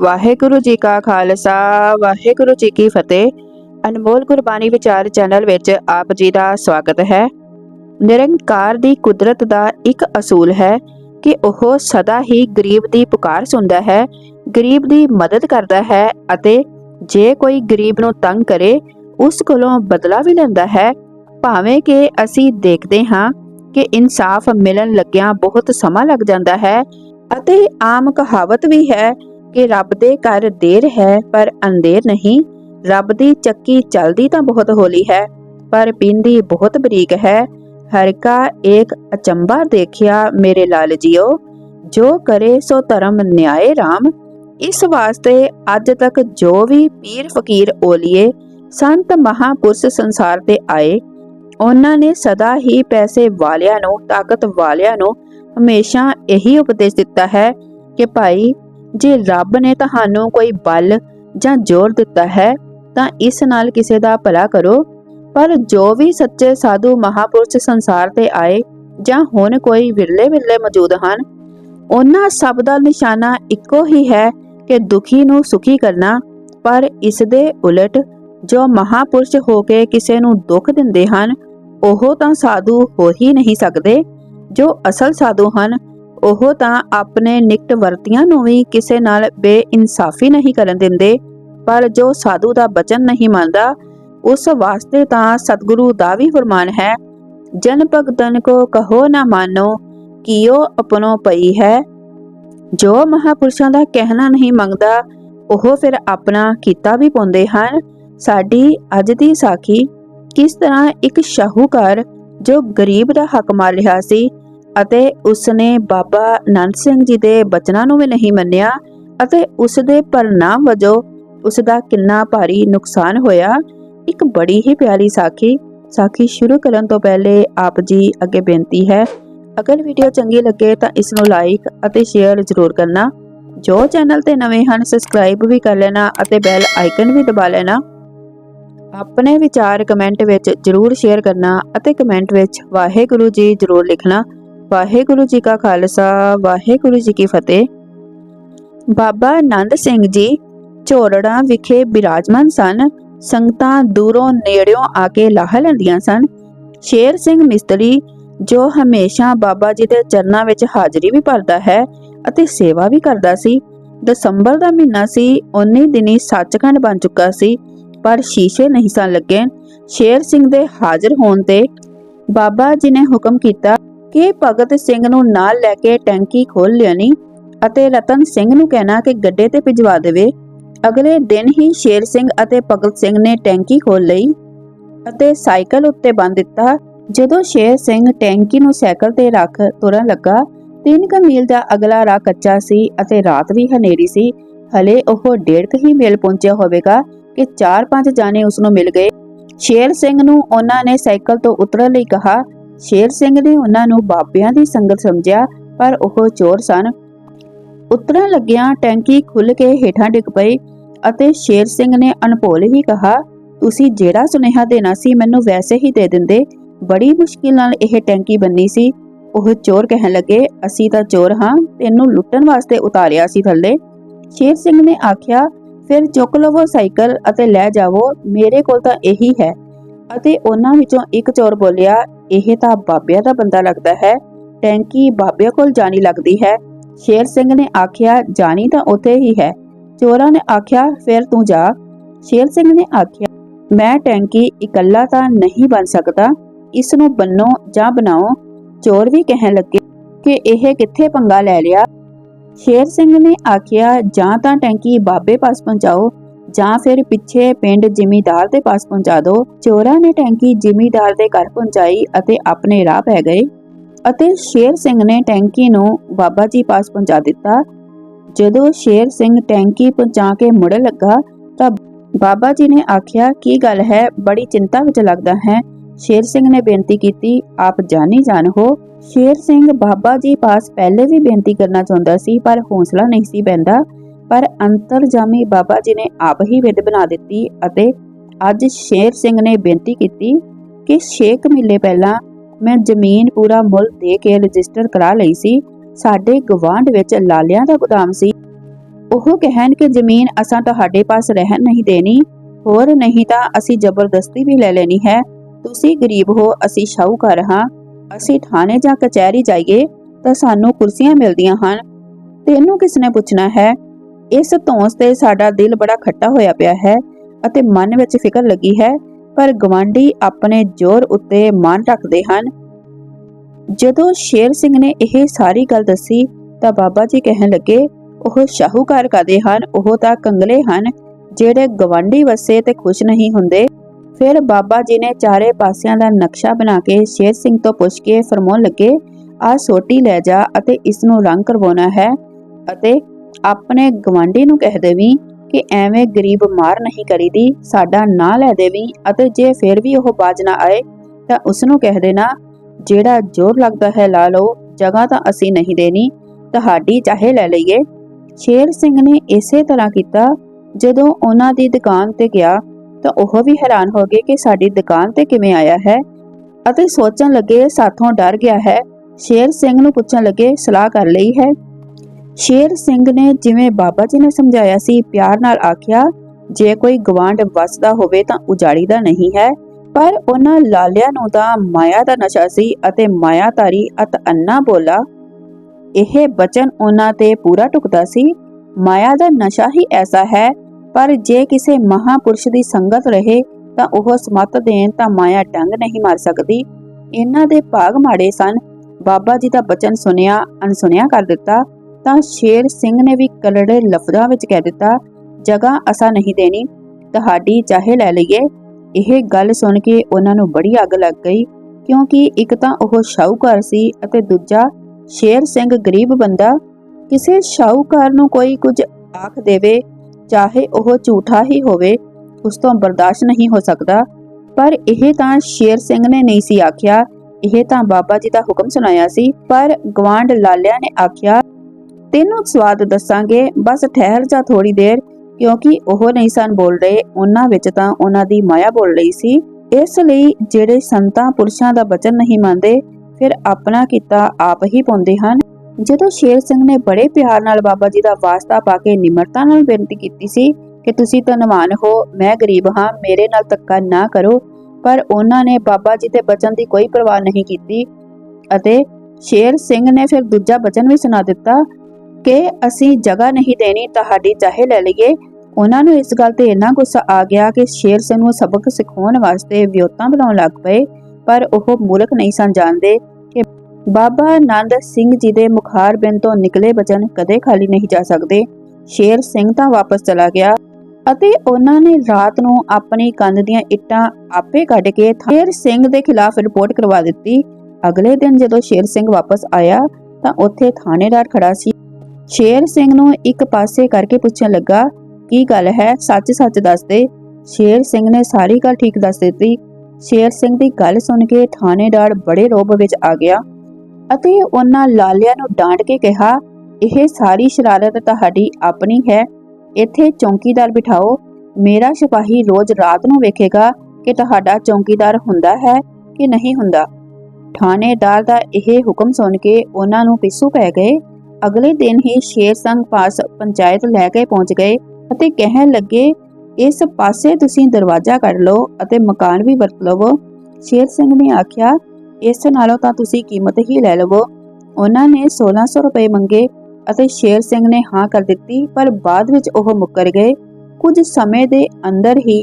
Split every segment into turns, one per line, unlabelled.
ਵਾਹਿਗੁਰੂ ਜੀ ਕਾ ਖਾਲਸਾ, ਵਾਹਿਗੁਰੂ ਜੀ ਕੀ ਫਤਿਹ। ਅਨਮੋਲ ਗੁਰਬਾਣੀ ਵਿਚਾਰ ਚੈਨਲ ਵਿੱਚ ਆਪ ਜੀ ਦਾ ਸਵਾਗਤ ਹੈ। ਨਿਰੰਕਾਰ ਦੀ ਕੁਦਰਤ ਦਾ ਇੱਕ ਅਸੂਲ ਹੈ ਕਿ ਉਹ ਸਦਾ ਹੀ ਗਰੀਬ ਦੀ ਪੁਕਾਰ ਸੁਣਦਾ ਹੈ, ਗਰੀਬ ਦੀ ਮਦਦ ਕਰਦਾ ਹੈ ਅਤੇ ਜੇ ਕੋਈ ਗਰੀਬ ਨੂੰ ਤੰਗ ਕਰੇ, ਉਸ ਕੋਲੋਂ ਬਦਲਾ ਵੀ ਲੈਂਦਾ ਹੈ। ਭਾਵੇਂ ਕਿ ਅਸੀਂ ਦੇਖਦੇ ਹਾਂ ਕਿ ਇਨਸਾਫ ਮਿਲਣ ਲੱਗਿਆਂ ਬਹੁਤ ਸਮਾਂ ਲੱਗ ਜਾਂਦਾ ਹੈ ਅਤੇ ਆਮ ਕਹਾਵਤ ਵੀ ਹੈ ਕਿ ਰੱਬ ਦੇ ਘਰ ਦੇਰ ਹੈ, ਪਰ ਅੰਧੇਰ ਨਹੀਂ। ਰੱਬ ਦੀ ਚੱਕੀ ਚੱਲਦੀ ਤਾਂ ਬਹੁਤ ਹੌਲੀ ਹੈ, ਪਰ ਪਿੰਦੀ ਬਹੁਤ ਬਰੀਕ ਹੈ। ਹਰ ਕਾ ਏਕ ਅਚੰਬਾ ਦੇਖਿਆ ਮੇਰੇ ਲਾਲ ਜੀਓ। ਜੋ ਕਰੇ ਸੋ ਧਰਮ ਨਿਆਏ RAM ਇਸ ਵਾਸਤੇ ਅੱਜ ਤੱਕ ਜੋ ਵੀ ਪੀਰ ਫਕੀਰ ਓਲੀਏ, ਸੰਤ ਮਹਾਪੁਰਸ਼ ਸੰਸਾਰ ਤੇ ਆਏ। ਉਹਨਾਂ ਨੇ ਸਦਾ ਹੀ ਪੈਸੇ ਵਾਲਿਆਂ ਨੂੰ, ਤਾਕਤ ਵਾਲਿਆਂ ਨੂੰ ਹਮੇਸ਼ਾ ਇਹੀ ਉਪਦੇਸ਼ ਦਿੱਤਾ ਹੈ ਕਿ ਭਾਈ ਜੇ ਰੱਬ ਨੇ ਤੁਹਾਨੂੰ ਕੋਈ ਬਲ ਜਾਂ ਜ਼ੋਰ ਦਿੱਤਾ ਹੈ, ਤਾਂ ਇਸ ਨਾਲ ਕਿਸੇ ਦਾ ਭਲਾ ਕਰੋ। ਪਰ ਜੋ ਵੀ ਸੱਚੇ ਸਾਧੂ ਮਹਾਪੁਰਸ਼ ਸੰਸਾਰ ਤੇ ਆਏ ਜਾਂ ਹੁਣ ਕੋਈ ਵਿਰਲੇ ਵਿਰਲੇ ਮੌਜੂਦ ਹਨ, ਉਹਨਾਂ ਸਭ ਦਾ ਨਿਸ਼ਾਨਾ ਇੱਕੋ ਹੀ ਹੈ ਕਿ ਦੁਖੀ ਨੂੰ ਸੁਖੀ ਕਰਨਾ, ਪਰ ਇਸ ਦੇ ਉਲਟ ਜੋ ਮਹਾਪੁਰਸ਼ ਹੋ ਕੇ ਕਿਸੇ ਨੂੰ ਦੁੱਖ ਦਿੰਦੇ ਹਨ, ਉਹ ਤਾਂ ਸਾਧੂ ਹੋ ਹੀ ਨਹੀਂ ਸਕਦੇ, ਜੋ ਅਸਲ ਸਾਧੂ ਹਨ ਉਹ ਤਾਂ ਆਪਣੇ ਨਿਕਟ ਵਰਤੀਆਂ ਨੂੰ ਵੀ ਕਿਸੇ ਨਾਲ ਬੇਇਨਸਾਫੀ ਨਹੀਂ ਕਰਨ ਦਿੰਦੇ, ਪਰ ਜੋ ਸਾਧੂ ਦਾ ਬਚਨ ਨਹੀਂ ਮੰਨਦਾ, ਉਸ ਵਾਸਤੇ ਤਾਂ ਸਤਿਗੁਰੂ ਦਾ ਵੀ ਫਰਮਾਨ ਹੈ, ਜਨ ਭਗਤਨ ਕੋ ਕਹੋ ਨਾ ਮਾਨੋ, ਕੀਓ ਆਪਣੋ ਪਈ ਹੈ। ਜੋ ਮਹਾਪੁਰਸ਼ਾਂ ਦਾ ਕਹਿਣਾ ਨਹੀਂ ਮੰਗਦਾ, ਉਹ ਫਿਰ ਆਪਣਾ ਕੀਤਾ ਵੀ ਪਾਉਂਦੇ ਹਨ। ਸਾਡੀ ਅੱਜ ਦੀ ਸਾਖੀ ਕਿਸ ਤਰ੍ਹਾਂ ਇੱਕ ਸ਼ਾਹੂਕਾਰ ਜੋ ਗਰੀਬ ਦਾ ਹੱਕ ਮਾਰ ਰਿਹਾ ਸੀ ਅਤੇ ਉਸਨੇ ਬਾਬਾ ਨੰਦ ਸਿੰਘ ਜੀ ਦੇ ਬਚਨਾਂ ਨੂੰ ਵੀ ਨਹੀਂ ਮੰਨਿਆ ਅਤੇ ਉਸ ਦੇ ਪਰਿਣਾਮ ਵਜੋਂ ਉਸ ਦਾ ਕਿੰਨਾ ਭਾਰੀ ਨੁਕਸਾਨ ਹੋਇਆ, ਇੱਕ ਬੜੀ ਹੀ ਪਿਆਰੀ ਸਾਖੀ ਸਾਖੀ ਸ਼ੁਰੂ ਕਰਨ ਤੋਂ ਪਹਿਲੇ ਆਪ ਜੀ ਅੱਗੇ ਬੇਨਤੀ ਹੈ, ਅਗਰ ਵੀਡੀਓ ਚੰਗੀ ਲੱਗੇ ਤਾਂ ਇਸ ਨੂੰ ਲਾਈਕ ਅਤੇ ਸ਼ੇਅਰ ਜ਼ਰੂਰ ਕਰਨਾ, ਜੋ ਚੈਨਲ ਤੇ ਨਵੇਂ ਹਨ ਸਬਸਕ੍ਰਾਈਬ ਵੀ ਕਰ ਲੈਣਾ ਅਤੇ ਬੈਲ ਆਈਕਨ ਵੀ ਦਬਾ ਲੈਣਾ। ਆਪਣੇ ਵਿਚਾਰ ਕਮੈਂਟ ਵਿੱਚ ਜ਼ਰੂਰ ਸ਼ੇਅਰ ਕਰਨਾ ਅਤੇ ਕਮੈਂਟ ਵਿੱਚ ਵਾਹਿਗੁਰੂ ਜੀ ਜ਼ਰੂਰ ਲਿਖਣਾ। ਵਾਹਿਗੁਰੂ ਜੀ ਕਾ ਖਾਲਸਾ, ਵਾਹਿਗੁਰੂ ਜੀ ਕੀ ਫਤਿਹ। ਬਾਬਾ ਆਨੰਦ ਸਿੰਘ ਜੀ ਝੋੜੜਾਂ ਵਿਖੇ ਬਿਰਾਜਮਾਨ ਸਨ। ਸੰਗਤਾਂ ਦੂਰੋਂ ਨੇੜਿਓਂ ਆ ਕੇ ਲਾਹ ਲੈਂਦੀਆਂ ਸਨ। ਸ਼ੇਰ ਸਿੰਘ ਮਿਸਤਰੀ, ਜੋ ਹਮੇਸ਼ਾ ਬਾਬਾ ਜੀ ਦੇ ਚਰਨਾਂ ਵਿੱਚ ਹਾਜ਼ਰੀ ਵੀ ਭਰਦਾ ਹੈ ਅਤੇ ਸੇਵਾ ਵੀ ਕਰਦਾ ਸੀ। ਦਸੰਬਰ ਦਾ ਮਹੀਨਾ ਸੀ ਉਨੀ ਦਿਨੀ ਸੱਚਖੰਡ ਬਣ ਚੁੱਕਾ ਸੀ, ਪਰ ਸ਼ੀਸ਼ੇ ਨਹੀਂ ਸਨ ਲੱਗੇ। ਸ਼ੇਰ ਸਿੰਘ ਦੇ ਹਾਜ਼ਰ ਹੋਣ ਤੇ ਬਾਬਾ ਜੀ ਨੇ ਹੁਕਮ ਕੀਤਾ ਕਿ ਭਗਤ ਸਿੰਘ ਨੂੰ ਨਾਲ ਲੈ ਕੇ ਟੈਂਕੀ ਖੋਲ ਲਿਆਣੀ ਅਤੇ ਰਤਨ ਸਿੰਘ ਨੂੰ ਕਹਿਣਾ ਕਿ ਗੱਡੇ ਤੇ ਭਿਜਵਾ ਦੇਵੇ? ਅਗਲੇ ਦਿਨ ਹੀ ਸ਼ੇਰ ਸਿੰਘ ਅਤੇ ਭਗਤ ਸਿੰਘ ਨੇ ਟੈਂਕੀ ਖੋਲ ਲਈ ਅਤੇ ਸਾਈਕਲ ਉੱਤੇ ਬੰਨ ਦਿੱਤਾ। ਜਦੋਂ ਸ਼ੇਰ ਸਿੰਘ ਟੈਂਕੀ ਨੂੰ ਸਾਈਕਲ ਤੇ ਰੱਖ ਤੁਰਨ ਲੱਗਾ, ਤਿੰਨ ਕ ਮੀਲ ਦਾ ਅਗਲਾ ਰਾਹ ਕੱਚਾ ਸੀ ਅਤੇ ਰਾਤ ਵੀ ਹਨੇਰੀ ਸੀ। ਹਲੇ ਉਹ ਡੇਢ ਕੁ ਹੀ ਮੀਲ ਪਹੁੰਚਿਆ ਹੋਵੇਗਾ ਕਿ ਚਾਰ ਪੰਜ ਜਾਣੇ ਉਸ ਨੂੰ ਮਿਲ ਗਏ। ਸ਼ੇਰ ਸਿੰਘ ਨੂੰ ਉਹਨਾਂ ਨੇ ਸਾਈਕਲ ਤੋਂ ਉਤਰਨ ਲਈ ਕਿਹਾ ਸ਼ੇਰ ਸਿੰਘ ਨੇ ਉਹਨਾਂ ਨੂੰ ਬਾਬਿਆਂ ਦੀ ਸੰਗਤ ਸਮਝਿਆ, ਪਰ ਉਹ ਚੋਰ ਸਨ। ਉਤਰਨ ਲੱਗਿਆਂ ਟੈਂਕੀ ਖੁੱਲ ਕੇ ਹੇਠਾਂ ਡਿੱਗ ਪਈ ਅਤੇ ਸ਼ੇਰ ਸਿੰਘ ਨੇ ਅਣਭੋਲ ਹੀ ਕਿਹਾ, ਤੁਸੀਂ ਜਿਹੜਾ ਸੁਨੇਹਾ ਦੇਣਾ ਸੀ ਮੈਨੂੰ ਵੈਸੇ ਹੀ ਦੇ ਦਿੰਦੇ। ਬੜੀ ਮੁਸ਼ਕਿਲ ਨਾਲ ਇਹ ਟੈਂਕੀ ਬੰਨੀ ਸੀ ਉਹ ਚੋਰ ਕਹਿਣ ਲੱਗੇ, ਅਸੀਂ ਤਾਂ ਚੋਰ ਹਾਂ, ਤੈਨੂੰ ਲੁੱਟਣ ਵਾਸਤੇ ਉਤਾਰਿਆ ਸੀ ਥੱਲੇ ਸ਼ੇਰ ਸਿੰਘ ਨੇ ਆਖਿਆ, ਫਿਰ ਚੁੱਕ ਲਵੋ ਸਾਈਕਲ ਅਤੇ ਲੈ ਜਾਵੋ, ਮੇਰੇ ਕੋਲ ਤਾਂ ਇਹੀ ਹੈ ਅਤੇ ਉਹਨਾਂ ਵਿੱਚੋਂ ਇੱਕ ਚੋਰ ਬੋਲਿਆ ਇਹ ਤਾਂ ਬਾਬਿਆਂ ਦਾ ਬੰਦਾ ਲੱਗਦਾ ਹੈ। ਟੈਂਕੀ ਬਾਬਿਆਂ ਕੋਲ ਜਾਣੀ ਲੱਗਦੀ ਹੈ। ਸ਼ੇਰ ਸਿੰਘ ਨੇ ਆਖਿਆ, ਜਾਣੀ ਤਾਂ ਉੱਥੇ ਹੀ ਹੈ। ਚੋਰਾਂ ਨੇ ਆਖਿਆ, ਫਿਰ ਤੂੰ ਜਾ। ਸ਼ੇਰ ਸਿੰਘ ਨੇ ਆਖਿਆ, ਮੈਂ ਟੈਂਕੀ ਇਕੱਲਾ ਤਾਂ ਨਹੀਂ ਬਣ ਸਕਦਾ। ਇਸ ਨੂੰ ਬੰਨੋ ਜਾਂ ਬਣਾਓ। ਚੋਰ ਵੀ ਕਹਿਣ ਲੱਗੇ, ਕਿ ਇਹ ਕਿੱਥੇ ਪੰਗਾ ਲੈ ਲਿਆ? ਸ਼ੇਰ ਸਿੰਘ ਨੇ ਆਖਿਆ, ਜਾਂ ਤਾਂ ਟੈਂਕੀ ਬਾਬੇ ਪਾਸ ਪਹੁੰਚਾਓ ਜਾਂ ਫਿਰ ਪਿੱਛੇ ਪਿੰਡ ਜ਼ਿਮੀਦਾਰ ਦੇ ਪਾਸ ਪਹੁੰਚਾ ਦਿਓ ਚੋਰਾਂ ਨੇ ਟੈਂਕੀ ਜ਼ਿਮੀਦਾਰ ਦੇ ਘਰ ਪਹੁੰਚਾਈ ਅਤੇ ਆਪਣੇ ਰਾਹ ਪੈ ਗਏ ਅਤੇ ਸ਼ੇਰ ਸਿੰਘ ਨੇ ਟੈਂਕੀ ਨੂੰ ਬਾਬਾ ਜੀ ਪਾਸ ਪਹੁੰਚਾ ਦਿੱਤਾ। ਜਦੋਂ ਸ਼ੇਰ ਸਿੰਘ ਟੈਂਕੀ ਪਹੁੰਚਾ ਕੇ ਮੁੜਨ ਲੱਗਾ ਤਾਂ ਬਾਬਾ ਜੀ ਨੇ ਆਖਿਆ, ਕੀ ਗੱਲ ਹੈ? ਬੜੀ ਚਿੰਤਾ ਵਿੱਚ ਲੱਗਦਾ ਹੈ। ਸ਼ੇਰ ਸਿੰਘ ਨੇ ਬੇਨਤੀ ਕੀਤੀ, ਆਪ ਜਾਣੀ ਜਾਣ ਹੋ। ਸ਼ੇਰ ਸਿੰਘ ਬਾਬਾ ਜੀ ਪਾਸ ਪਹਿਲੇ ਵੀ ਬੇਨਤੀ ਕਰਨਾ ਚਾਹੁੰਦਾ ਸੀ, ਪਰ ਹੌਸਲਾ ਨਹੀਂ ਸੀ ਪੈਂਦਾ ਪਰ ਅੰਤਰਜਾਮੀ ਬਾਬਾ ਜੀ ਨੇ ਆਪ ਹੀ ਵਿਦ ਬਣਾ ਦਿੱਤੀ ਅਤੇ ਅੱਜ ਸ਼ੇਰ ਸਿੰਘ ਨੇ ਬੇਨਤੀ ਕੀਤੀ ਕਿ 6 ਮਹੀਨੇ ਪਹਿਲਾਂ ਮੈਂ ਜ਼ਮੀਨ ਪੂਰਾ ਮੁੱਲ ਦੇ ਕੇ ਰਜਿਸਟਰ ਕਰਾ ਲਈ ਸੀ। ਸਾਡੇ ਗਵਾਂਢ ਵਿੱਚ ਲਾਲਿਆਂ ਦਾ ਗੋਦਾਮ ਸੀ। ਉਹ ਕਹਿਣ ਕਿ ਜ਼ਮੀਨ ਅਸਾਂ ਤੁਹਾਡੇ ਪਾਸ ਰਹਿਣ ਨਹੀਂ ਦੇਣੀ, ਹੋਰ ਨਹੀਂ ਤਾਂ ਅਸੀਂ ਜ਼ਬਰਦਸਤੀ ਵੀ ਲੈ ਲੈਣੀ ਹੈ। ਤੁਸੀਂ ਗਰੀਬ ਹੋ, ਅਸੀਂ ਸ਼ਾਹੂਕਾਰ ਹਾਂ। ਅਸੀਂ ਥਾਣੇ ਜਾਂ ਕਚਹਿਰੀ ਜਾਈਏ ਤਾਂ ਸਾਨੂੰ ਕੁਰਸੀਆਂ ਮਿਲਦੀਆਂ ਹਨ। ਤੈਨੂੰ ਕਿਸ ਨੇ ਪੁੱਛਣਾ ਹੈ? ਇਸ ਧੌਂਸ ਤੇ ਸਾਡਾ ਦਿਲ ਬੜਾ ਖੱਟਾ ਹੋਇਆ ਪਿਆ ਹੈ ਅਤੇ ਮਨ ਵਿੱਚ ਫਿਕਰ ਲੱਗੀ ਹੈ, ਪਰ ਗਵਾਂਢੀ ਆਪਣੇ ਜ਼ੋਰ ਉੱਤੇ ਮਨ ਰੱਖਦੇ ਹਨ। ਜਦੋਂ ਸ਼ੇਰ ਸਿੰਘ ਨੇ ਇਹ ਸਾਰੀ ਗੱਲ ਦੱਸੀ, ਤਾਂ ਬਾਬਾ ਜੀ ਕਹਿਣ ਲੱਗੇ, ਉਹ ਸ਼ਾਹੂਕਾਰ ਕਰਦੇ ਹਨ? ਉਹ ਤਾਂ ਕੰਗਲੇ ਹਨ, ਜਿਹੜੇ ਗਵਾਂਢੀ ਵਸੇ ਤੇ ਖੁਸ਼ ਨਹੀਂ ਹੁੰਦੇ। ਫਿਰ ਬਾਬਾ ਜੀ ਨੇ ਚਾਰੇ ਪਾਸਿਆਂ ਦਾ ਨਕਸ਼ਾ ਬਣਾ ਕੇ ਸ਼ੇਰ ਸਿੰਘ ਤੋਂ ਪੁੱਛ ਕੇ ਫਰਮਾਉਣ ਲੱਗੇ, ਆ ਸੋਟੀ ਲੈ ਜਾ ਅਤੇ ਇਸ ਨੂੰ ਰੰਗ ਕਰਵਾਉਣਾ ਹੈ। ਅਤੇ ਆਪਣੇ ਗਵਾਂਢੀ ਨੂੰ ਕਹਿ ਦੇਵੀਂ ਕਿ ਐਵੇਂ ਗਰੀਬ ਮਾਰ ਨਹੀਂ ਕਰੀਦੀ, ਸਾਡਾ ਨਾਂ ਲੈ ਦੇਵੀਂ ਅਤੇ ਜੇ ਫਿਰ ਵੀ ਉਹ ਬਾਜ ਨਾ ਆਏ, ਤਾਂ ਉਸ ਨੂੰ ਕਹਿ ਦੇਣਾ, ਜਿਹੜਾ ਜ਼ੋਰ ਲੱਗਦਾ ਹੈ ਲਾ ਲਓ, ਜਗ੍ਹਾ ਤਾਂ ਅਸੀਂ ਨਹੀਂ ਦੇਣੀ, ਤੁਹਾਡੀ ਚਾਹੇ ਲੈ ਲਈਏ। ਸ਼ੇਰ ਸਿੰਘ ਨੇ ਇਸੇ ਤਰ੍ਹਾਂ ਕੀਤਾ। ਜਦੋਂ ਉਹਨਾਂ ਦੀ ਦੁਕਾਨ ਤੇ ਗਿਆ, ਤਾਂ ਉਹ ਵੀ ਹੈਰਾਨ ਹੋ ਗਏ ਕਿ ਸਾਡੀ ਦੁਕਾਨ ਤੇ ਕਿਵੇਂ ਆਇਆ ਹੈ ਅਤੇ ਸੋਚਣ ਲੱਗੇ, ਸਾਥੋਂ ਡਰ ਗਿਆ ਹੈ। ਸ਼ੇਰ ਸਿੰਘ ਨੂੰ ਪੁੱਛਣ ਲੱਗੇ, ਸਲਾਹ ਕਰ ਲਈ ਹੈ। ਸ਼ੇਰ ਸਿੰਘ ਨੇ ਜਿਵੇਂ ਬਾਬਾ ਜੀ ਨੇ ਸਮਝਾਇਆ ਸੀ, ਪਿਆਰ ਨਾਲ ਆਖਿਆ, ਜੇ ਕੋਈ ਗਵਾਂਡ ਵਸਦਾ ਹੋਵੇ ਤਾਂ ਉਜਾੜੀ ਦਾ ਨਹੀਂ ਹੈ, ਪਰ ਉਹਨਾਂ ਲਾਲਿਆਂ ਨੂੰ ਤਾਂ ਮਾਇਆ ਦਾ ਨਸ਼ਾ ਸੀ ਅਤੇ ਮਾਇਆਤਾਰੀ ਅਤ ਅੰਨਾ ਬੋਲਾ। ਇਹ ਬਚਨ ਉਹਨਾਂ ਤੇ ਪੂਰਾ ਟੁਕਦਾ ਸੀ। ਮਾਇਆ ਦਾ ਨਸ਼ਾ ਹੀ ਐਸਾ ਹੈ, ਪਰ ਜੇ ਕਿਸੇ ਮਹਾਪੁਰਸ਼ ਦੀ ਸੰਗਤ ਰਹੇ ਤਾਂ ਉਹ ਸਮਤ ਦੇਣ ਤਾਂ ਮਾਇਆ ਡੰਗ ਨਹੀਂ ਮਾਰ ਸਕਦੀ। ਇਹਨਾਂ ਦੇ ਭਾਗ ਮਾੜੇ ਸਨ। ਬਾਬਾ ਜੀ ਦਾ ਬਚਨ ਸੁਨਿਆ ਅਣਸੁਣਿਆ ਕਰ ਦਿੱਤਾ। ਤਾਂ ਸ਼ੇਰ ਸਿੰਘ ਨੇ ਵੀ ਕਲੜੇ ਲਫ਼ਜ਼ਾਂ ਵਿੱਚ ਕਹਿ ਦਿੱਤਾ, ਜਗ੍ਹਾ ਅਸਾਂ ਨਹੀਂ ਦੇਣੀ, ਤੁਹਾਡੀ ਚਾਹੇ ਲੈ ਲਈਏ। ਇਹ ਗੱਲ ਸੁਣ ਕੇ ਉਹਨਾਂ ਨੂੰ ਬੜੀ ਅੱਗ ਲੱਗ ਗਈ, ਕਿਉਂਕਿ ਇੱਕ ਤਾਂ ਉਹ ਸ਼ਾਹੂਕਾਰ ਸੀ ਅਤੇ ਦੂਜਾ ਸ਼ੇਰ ਸਿੰਘ ਗਰੀਬ ਬੰਦਾ। ਕਿਸੇ ਸ਼ਾਹੂਕਾਰ ਨੂੰ ਕੋਈ ਕੁਝ ਆਖ ਦੇਵੇ, ਚਾਹੇ ਉਹ ਝੂਠਾ ਹੀ ਹੋਵੇ, ਉਸ ਤੋਂ ਬਰਦਾਸ਼ਤ ਨਹੀਂ ਹੋ ਸਕਦਾ। ਪਰ ਇਹ ਤਾਂ ਸ਼ੇਰ ਸਿੰਘ ਨੇ ਨਹੀਂ ਸੀ ਆਖਿਆ। ਇਹ ਤਾਂ ਬਾਬਾ ਜੀ ਦਾ ਹੁਕਮ ਸੁਣਾਇਆ ਸੀ। ਪਰ ਗਵਾਂਡ ਲਾਲਿਆ ਨੇ ਆਖਿਆ ਤੈਨੂੰ ਸਵਾਦ ਦੱਸਾਂਗੇ। ਬਸ ਠਹਿਰ ਜਾ ਥੋੜੀ ਦੇਰ, ਕਿਉਂਕਿ ਉਹ ਨਹੀਂ ਸਨ ਬੋਲ ਰਹੇ। ਉਹਨਾਂ ਵਿੱਚ ਤਾਂ ਉਹਨਾਂ ਦੀ ਮਾਇਆ ਬੋਲ ਰਹੀ ਸੀ। ਇਸ ਲਈ ਜਿਹੜੇ ਸੰਤਾਂ ਪੁਰਸ਼ਾਂ ਦਾ ਬਚਨ ਨਹੀਂ ਮੰਨਦੇ, ਫਿਰ ਆਪਣਾ ਕੀਤਾ ਆਪ ਹੀ ਪਾਉਂਦੇ ਹਨ। ਜਦੋਂ ਸ਼ੇਰ ਸਿੰਘ ਨੇ ਬੜੇ ਪਿਆਰ ਨਾਲ ਬਾਬਾ ਜੀ ਦਾ ਵਾਸਤਾ ਪਾ ਕੇ ਨਿਮਰਤਾ ਨਾਲ ਬੇਨਤੀ ਕੀਤੀ ਸੀ ਕਿ ਤੁਸੀਂ ਧਨਵਾਨ ਹੋ, ਮੈਂ ਗਰੀਬ ਹਾਂ, ਮੇਰੇ ਨਾਲ ਧੱਕਾ ਨਾ ਕਰੋ, ਪਰ ਉਹਨਾਂ ਨੇ ਬਾਬਾ ਜੀ ਦੇ ਬਚਨ ਦੀ ਕੋਈ ਪਰਵਾਹ ਨਹੀਂ ਕੀਤੀ। ਅਤੇ ਸ਼ੇਰ ਸਿੰਘ ਨੇ ਫਿਰ ਦੂਜਾ ਬਚਨ ਵੀ ਸੁਣਾ ਦਿੱਤਾ। ਕਿ ਅਸੀਂ ਜਗ੍ਹਾ ਨਹੀਂ ਦੇਣੀ ਤੁਹਾਡੀ ਚਾਹੇ ਲੈ ਲਈਏ। ਉਹਨਾਂ ਨੂੰ ਇਸ ਗੱਲ ਤੇ ਇੰਨਾ ਗੁੱਸਾ ਆ ਗਿਆ ਕਿ ਸ਼ੇਰ ਸਿੰਘ ਨੂੰ ਸਬਕ ਸਿਖਾਉਣ ਵਾਸਤੇ ਵਿਉਤਾਂ ਬਣਾਉਣ ਲੱਗ ਪਏ, ਪਰ ਉਹ ਮੂਰਖ ਨਹੀਂ ਸਨ ਜਾਣਦੇ ਕਿ ਬਾਬਾ ਨੰਦ ਸਿੰਘ ਜੀ ਦੇ ਮੁਖਾਰ ਬਿਨ ਤੋਂ ਨਿਕਲੇ ਬਚਨ ਕਦੇ ਖਾਲੀ ਨਹੀਂ ਜਾ ਸਕਦੇ। ਸ਼ੇਰ ਸਿੰਘ ਤਾਂ ਵਾਪਸ ਚਲਾ ਗਿਆ ਅਤੇ ਉਹਨਾਂ ਨੇ ਰਾਤ ਨੂੰ ਆਪਣੀ ਕੰਧ ਦੀਆਂ ਇੱਟਾਂ ਆਪੇ ਕੱਢ ਕੇ ਸ਼ੇਰ ਸਿੰਘ ਦੇ ਖਿਲਾਫ ਰਿਪੋਰਟ ਕਰਵਾ ਦਿੱਤੀ। ਅਗਲੇ ਦਿਨ ਜਦੋਂ ਸ਼ੇਰ ਸਿੰਘ ਵਾਪਸ ਆਇਆ, ਤਾਂ ਉੱਥੇ ਥਾਣੇਦਾਰ ਖੜਾ ਸੀ। ਸ਼ੇਰ ਸਿੰਘ ਨੂੰ ਇੱਕ ਪਾਸੇ ਕਰਕੇ ਪੁੱਛਣ ਲੱਗਾ, ਕੀ ਗੱਲ ਹੈ? ਸੱਚ-ਸੱਚ ਦੱਸ ਦੇ। ਸ਼ੇਰ ਸਿੰਘ ਨੇ ਸਾਰੀ ਗੱਲ ਠੀਕ ਦੱਸ ਦਿੱਤੀ। ਸ਼ੇਰ ਸਿੰਘ ਦੀ ਗੱਲ ਸੁਣ ਕੇ ਥਾਣੇਦਾਰ ਬੜੇ ਰੋਬ ਵਿੱਚ ਆ ਗਿਆ ਅਤੇ ਉਹਨਾਂ ਲਾਲਿਆਂ ਨੂੰ ਡਾਂਟ ਕੇ ਕਿਹਾ, ਇਹ ਸਾਰੀ ਸ਼ਰਾਰਤ ਤੁਹਾਡੀ ਆਪਣੀ ਹੈ। ਇੱਥੇ ਚੌਕੀਦਾਰ ਬਿਠਾਓ। ਮੇਰਾ ਸਿਪਾਹੀ ਰੋਜ਼ ਰਾਤ ਨੂੰ ਵੇਖੇਗਾ ਕਿ ਤੁਹਾਡਾ ਚੌਕੀਦਾਰ ਹੁੰਦਾ ਹੈ ਕਿ ਨਹੀਂ ਹੁੰਦਾ। ਥਾਣੇਦਾਰ ਦਾ ਇਹ ਹੁਕਮ ਸੁਣ ਕੇ ਉਹਨਾਂ ਨੂੰ ਪਿੱਛੂ ਪੈ ਗਏ। ਅਗਲੇ ਦਿਨ ਹੀ ਸ਼ੇਰ ਸਿੰਘ ਪਾਸ ਪੰਚਾਇਤ ਲੈ ਕੇ ਪਹੁੰਚ ਗਏ ਅਤੇ ਕਹਿਣ ਲੱਗੇ, ਇਸ ਪਾਸੇ ਤੁਸੀਂ ਦਰਵਾਜ਼ਾ ਕੱਢ ਲਓ ਅਤੇ ਮਕਾਨ ਵੀ ਵਰਤ ਲਵੋ। ਸ਼ੇਰ ਸਿੰਘ ਨੇ ਆਖਿਆ, ਇਸ ਨਾਲੋਂ ਤਾਂ ਤੁਸੀਂ ਕੀਮਤ ਹੀ ਲੈ ਲਵੋ। ਉਹਨਾਂ ਨੇ 1600 ਰੁਪਏ ਮੰਗੇ ਅਤੇ ਸ਼ੇਰ ਸਿੰਘ ਨੇ ਹਾਂ ਕਰ ਦਿੱਤੀ, ਪਰ ਬਾਅਦ ਵਿੱਚ ਉਹ ਮੁੱਕਰ ਗਏ। ਕੁਝ ਸਮੇਂ ਦੇ ਅੰਦਰ ਹੀ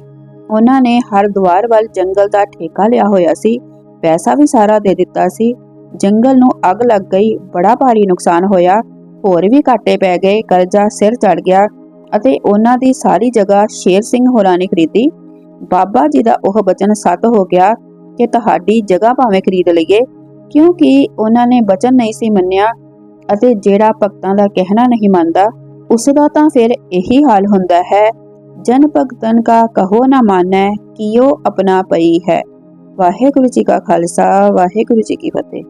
ਉਹਨਾਂ ਨੇ ਹਰਦੁਆਰ ਵੱਲ ਜੰਗਲ ਦਾ ਠੇਕਾ ਲਿਆ ਹੋਇਆ ਸੀ। ਪੈਸਾ ਵੀ ਸਾਰਾ ਦੇ ਦਿੱਤਾ ਸੀ। ਜੰਗਲ ਨੂੰ ਅੱਗ ਲੱਗ ਗਈ, ਬੜਾ ਭਾਰੀ ਨੁਕਸਾਨ ਹੋਇਆ। ਹੋਰ ਵੀ ਘਾਟੇ ਪੈ ਗਏ, ਕਰਜ਼ਾ ਸਿਰ ਚੜ ਗਿਆ ਅਤੇ ਉਹਨਾਂ ਦੀ ਸਾਰੀ ਜਗ੍ਹਾ ਸ਼ੇਰ ਸਿੰਘ ਹੋਰਾਂ ਨੇ ਖਰੀਦੀ। ਬਾਬਾ ਜੀ ਦਾ ਉਹ ਬਚਨ ਸੱਤ ਹੋ ਗਿਆ ਕਿ ਤੁਹਾਡੀ ਜਗ੍ਹਾ ਭਾਵੇਂ ਖਰੀਦ ਲਈਏ, ਕਿਉਂਕਿ ਉਹਨਾਂ ਨੇ ਬਚਨ ਨਹੀਂ ਸੀ ਮੰਨਿਆ ਅਤੇ ਜਿਹੜਾ ਭਗਤਾਂ ਦਾ ਕਹਿਣਾ ਨਹੀਂ ਮੰਨਦਾ ਉਸ ਦਾ ਤਾਂ ਫਿਰ ਇਹੀ ਹਾਲ ਹੁੰਦਾ ਹੈ, ਜਨ ਭਗਤਨ ਕਾ ਕਹੋ ਨਾ ਮਾਨੈ ਕਿਉ ਆਪਣਾ ਪਈ ਹੈ। ਵਾਹਿਗੁਰੂ ਜੀ ਕਾ ਖਾਲਸਾ, ਵਾਹਿਗੁਰੂ ਜੀ ਕੀ ਫਤਿਹ।